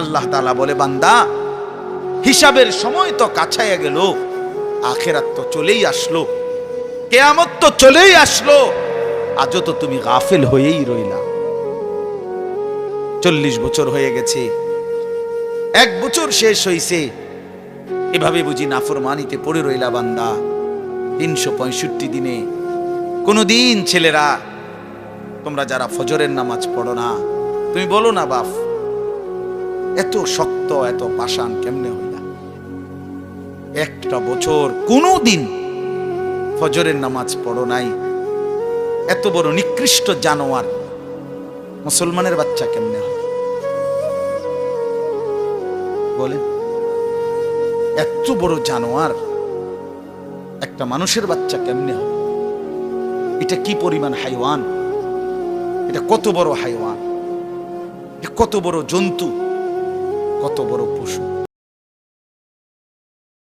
আল্লাহ তালা বলে, বান্দা, হিসাবের সময় তো কাছাইয়া গেল, আখেরাত তো চলেই আসলো, কেয়ামত তো চলেই আসলো, আজও তো তুমি গাফেল হয়েই রইলা। চল্লিশ বছর হয়ে গেছে, এক বছর শেষ হইছে, এভাবে বুঝি নাফরমানিতে পড়ে রইলা বান্দা, তিনশো পঁয়ষট্টি দিনে। কোনোদিন ছেলেরা, তোমরা যারা ফজরের নামাজ পড়ো না, তুমি বলো না, বাপ এত শক্ত, এত পাষাণ কেমনে হইলা? একটা বছর কোনো দিন ফজরের নামাজ পড়ো নাই। এত বড় নিকৃষ্ট জানোয়ার মুসলমানের বাচ্চা কেমনে হয়? বলে এত বড় জানোয়ার একটা মানুষের বাচ্চা কেমনে হবে এটা কি পরিমাণ হাইওয়ান? এটা কত বড় হাইওয়ান? কত বড় জন্তু? কত বড় পশু।